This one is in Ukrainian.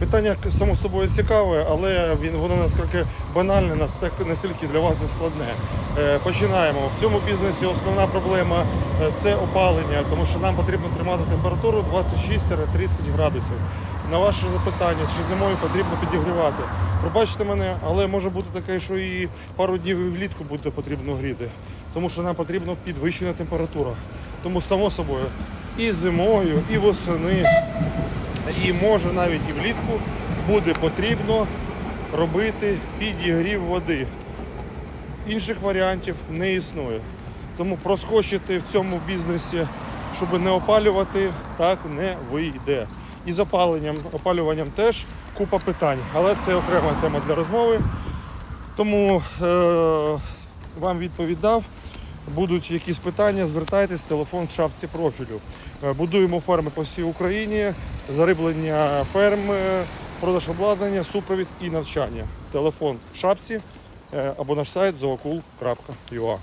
Питання само собою цікаве, але він воно наскільки банальне, настільки настільки для вас і складне. Е, Починаємо. В цьому бізнесі основна проблема е, це опалення, тому що нам потрібно тримати температуру 26-30 градусів. На ваше запитання, чи зимою потрібно підігрівати. Пробачте мене, але може бути таке, що і пару днів і влітку буде потрібно гріти, тому що нам потрібна підвищена температура. Тому само собою і зимою, і восени, і може навіть і влітку буде потрібно робити підігрів води. Інших варіантів не існує. Тому проскочити в цьому бізнесі, щоб не опалювати, так не вийде. І з опаленням, опалюванням теж купа питань. Але це окрема тема для розмови. Тому е- вам відповідав. Будуть якісь питання, звертайтесь, телефон в шапці профілю. Е, Будуємо ферми по всій Україні, зариблення ферм, е, продаж обладнання, супровід і навчання. Телефон в шапці е, або наш сайт zookul.ua.